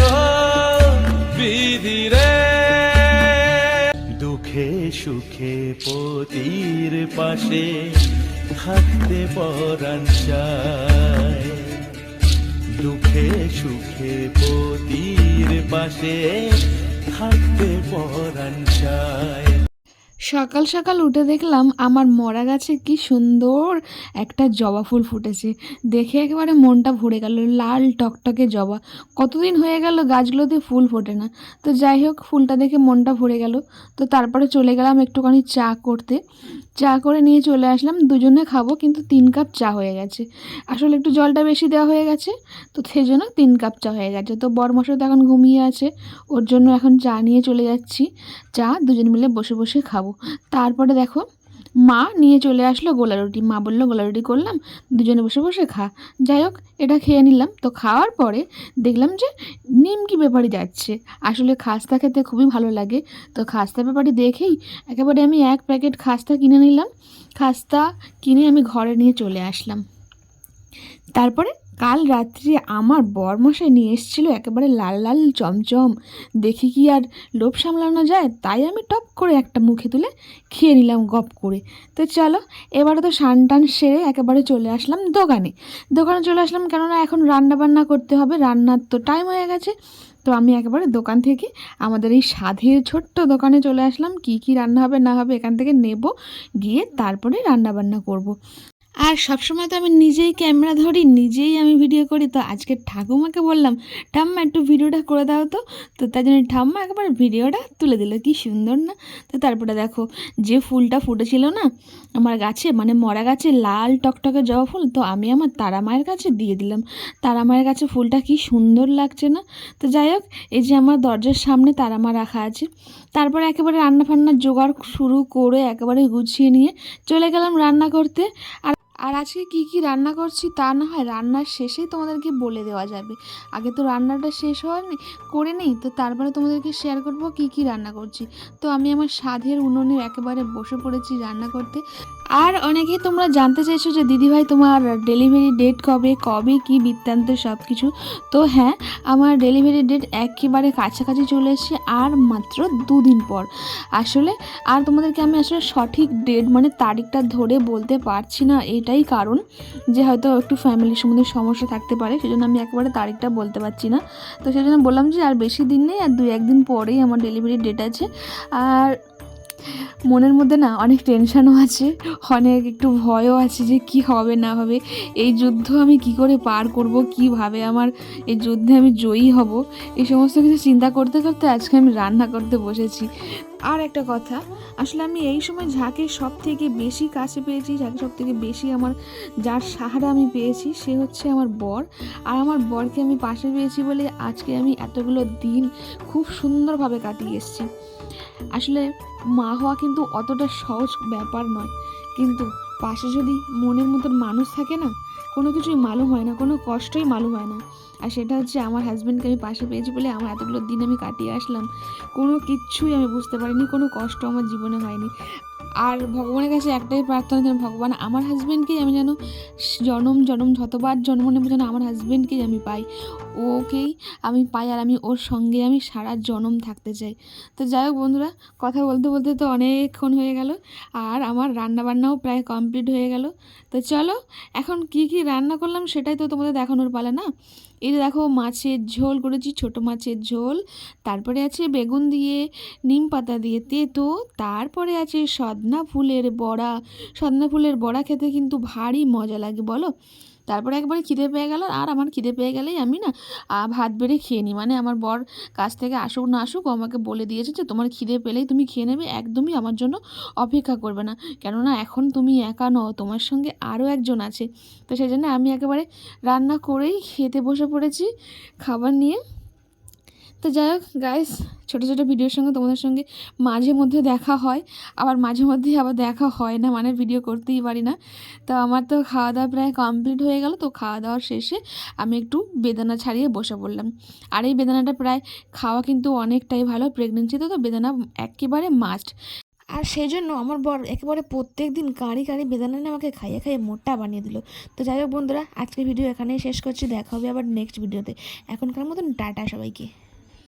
ও দুঃখে সুখে পতির পাশে থাকতে পরাণ চায়। দুঃখে সুখে পতির পাশে থাকতে পরাণ চায়। সকাল সকাল উঠে দেখলাম আমার মরা গাছে কি সুন্দর একটা জবা ফুল ফুটেছে। দেখে একেবারে মনটা ভরে গেল, লাল টকটকে জবা। কতদিন হয়ে গেল গাছগুলোতে ফুল ফোটে না। তো যাই হোক, ফুলটা দেখে মনটা ভরে গেল। তো তারপরে চলে গেলাম একটুখানি চা করতে। চা করে নিয়ে চলে আসলাম, দুজনে খাব, কিন্তু তিন কাপ চা হয়ে গেছে। আসলে একটু জলটা বেশি দেওয়া হয়ে গেছে, তো সেই জন্য তিন কাপ চা হয়ে গেছে। তো বরমশাই তো এখন ঘুমিয়ে আছে, ওর জন্য এখন চা নিয়ে চলে যাচ্ছি। চা দুজন মিলে বসে বসে খাব। তারপরে দেখো, মা নিয়ে চলে আসলো গোলা রুটি। মা বলল, গোলা রুটি করলাম, দুজনে বসে বসে খা। যাই হোক, এটা খেয়ে নিলাম। তো খাওয়ার পরে দেখলাম যে নিমকি ব্যাপারই যাচ্ছে। আসলে খাস্তা খেতে খুবই ভালো লাগে। তো খাস্তা ব্যাপারই দেখেই একেবারে আমি এক প্যাকেট খাস্তা কিনে নিলাম। খাস্তা কিনে আমি ঘরে নিয়ে চলে আসলাম। তারপরে কাল রাত্রি আমার বরমশাই নিয়ে এসেছিল একেবারে লাল লাল চমচম। দেখি কি আর লোভ সামলানো যায়? তাই আমি টপ করে একটা মুখে তুলে খেয়ে নিলাম গপ করে। তো চলো, এবারে তো সান টান সেরে একেবারে চলে আসলাম দোকানে। দোকানে চলে আসলাম কেননা এখন রান্না বান্না করতে হবে, রান্নার তো টাইম হয়ে গেছে। তো আমি একেবারে দোকান থেকে আমাদের এই স্বাধীর ছোট্ট দোকানে চলে আসলাম। কি কি রান্না হবে না হবে এখান থেকে নেব, গিয়ে তারপরে রান্না বান্না করব। আর সবসময় তো আমি নিজেই ক্যামেরা ধরি, নিজেই আমি ভিডিও করি, তো আজকে ঠাকুমাকে বললাম, ঠাম্মা, একটু ভিডিওটা করে দাও তো। তো তাই জন্য ঠাম্মা একবার ভিডিওটা তুলে দিল, কি সুন্দর না? তো তারপরে দেখো, যে ফুলটা ফুটেছিল না, আমার গাছে মানে মরা গাছে লাল টকটকে জবা ফুল, তো আমি আমার তারা মায়ের কাছে দিয়ে দিলাম। তারা মায়ের কাছে ফুলটা কি সুন্দর লাগছে না? তো যাই হোক, এই যে আমার দরজার সামনে তারা মা রাখা আছে, তারপরে একেবারে রান্না ফান্নার জোগাড় শুরু করে একেবারে গুছিয়ে নিয়ে চলে গেলাম রান্না করতে। আর আর আজকে কি কি রান্না করছি তা না হয় রান্নার শেষেই তোমাদেরকে বলে দেওয়া যাবে। আগে তো রান্নাটা শেষ হয়নি, করে নেই, তো তারপরে তোমাদেরকে শেয়ার করব কি কি রান্না করছি। তো আমি আমার স্বাদের উনুনে একেবারে বসে পড়েছি রান্না করতে। আর অনেকেই তোমরা জানতে চাইছো যে দিদিভাই তোমার ডেলিভারি ডেট কবে কবে কি বৃত্তান্ত সব কিছু তো হ্যাঁ আমার ডেলিভারি ডেট একেবারে কাছাকাছি চলে এসেছে আর মাত্র দুদিন পর। আসলে আর তোমাদেরকে আমি আসলে সঠিক ডেট মানে তারিখটা ধরে বলতে পারছি না, এটাই কারণ যে হয়তো একটু ফ্যামিলির সম্বন্ধে সমস্যা থাকতে পারে, সেজন্য আমি একেবারে তারিখটা বলতে পারছি না। তো সেই জন্য বললাম যে আর বেশি দিন নেই, আর দু একদিন পরেই আমার ডেলিভারি ডেট আছে। আর মনের মধ্যে না অনেক টেনশানও আছে, অনেক একটু ভয়ও আছে যে কি হবে, না হবে। এই যুদ্ধ আমি কি করে পার করব, কীভাবে আমার এই যুদ্ধে আমি জয়ী হব? এই সমস্ত কিছু চিন্তা করতে করতে আজকে আমি রান্না করতে বসেছি। আর একটা কথা, আসলে আমি এই সময় যাকে সব থেকে বেশি কাছে পেয়েছি যাকে সব থেকে বেশি আমার যার সাহারা আমি পেয়েছি, সে হচ্ছে আমার বর। আর আমার বরকে আমি পাশে পেয়েছি বলে আজকে আমি এতগুলো দিন খুব সুন্দরভাবে কাটিয়ে এসেছি। আসলে মা হওয়া কিন্তু অতটা সহজ ব্যাপার নয়। কিন্তু পাশে যদি মনের মতন মানুষ থাকে না কোনো কিছুই মালুম হয় না, কোনো কষ্টই মালুম হয় না। আর সেটা হচ্ছে আমার হাজব্যান্ডকে আমি পাশে পেয়েছি বলে আমার এতগুলো দিন আমি কাটিয়ে আসলাম। কোনো কিচ্ছুই আমি বুঝতে পারিনি, কোনো কষ্ট আমার জীবনে হয়নি। আর ভগবানের কাছে একটাই প্রার্থনা যেন ভগবান আমার হাজব্যান্ডকেই আমি যেন জনম জনম, যতবার জন্ম নেব যেন আমার হাজব্যান্ডকেই আমি পাই। ওকেই আমি পাই আর আমি ওর সঙ্গে আমি সারা জনম থাকতে চাই। তো যাই হোক বন্ধুরা, কথা বলতে বলতে তো অনেকক্ষণ হয়ে গেল। আর আমার রান্না বান্নাও প্রায় কমপ্লিট হয়ে গেল। তো চলো, এখন কি কি রান্না করলাম সেটাই তো তোমাদের দেখানোর পালা না? এই দেখো মাছের ঝোল করেছি, ছোট মাছের ঝোল। তারপরে আছে বেগুন দিয়ে, নিম পাতা দিয়ে তেতো। তারপরে আছে সদনা ফুলের বড়া। সদনা ফুলের বড়া খেতে কিন্তু ভারী মজা লাগে, বলো? তারপরে একবারে খিদে পেয়ে গেল আর আমার খিদে পেয়ে গেলেই আমি না ভাত বেড়ে খেয়ে নিই। মানে আমার বর কাছ থেকে আসুক না আসুক আমাকে বলে দিয়েছে যে, তোমার খিদে পেলেই তুমি খেয়ে নেবে, একদমই আমার জন্য অপেক্ষা করবে না। কেননা এখন তুমি একা নও, তোমার সঙ্গে আরও একজন আছে। তো সেই জন্য আমি একেবারে রান্না করেই খেতে বসে পড়েছি, খাবার নিয়ে। তো যাই হোক গাইস ছোটো ছোটো ভিডিওর সঙ্গে তোমাদের সঙ্গে মাঝে মধ্যে দেখা হয়। আবার মাঝে মধ্যে আবার দেখা হয় না মানে ভিডিও করতেই পারি না। তো আমার তো খাওয়া দাওয়া প্রায় কমপ্লিট হয়ে গেল, তো খাওয়া দাওয়ার শেষে আমি একটু বেদানা ছাড়িয়ে বসে পড়লাম। আর এই বেদানাটা প্রায় খাওয়া কিন্তু অনেকটাই ভালো প্রেগনেন্সিতে তো বেদানা একেবারে মাস্ট আর সেই জন্য আমার বর একেবারে প্রত্যেক দিন কাঁড়ি কাঁড়ি বেদানা নিয়ে আমাকে খাইয়ে খাইয়ে মোটা বানিয়ে দিল। তো যাই হোক বন্ধুরা, আজকের ভিডিও এখানেই শেষ করছি, দেখা হবে আবার নেক্সট ভিডিওতে এখনকার মতন টাটা সবাইকে।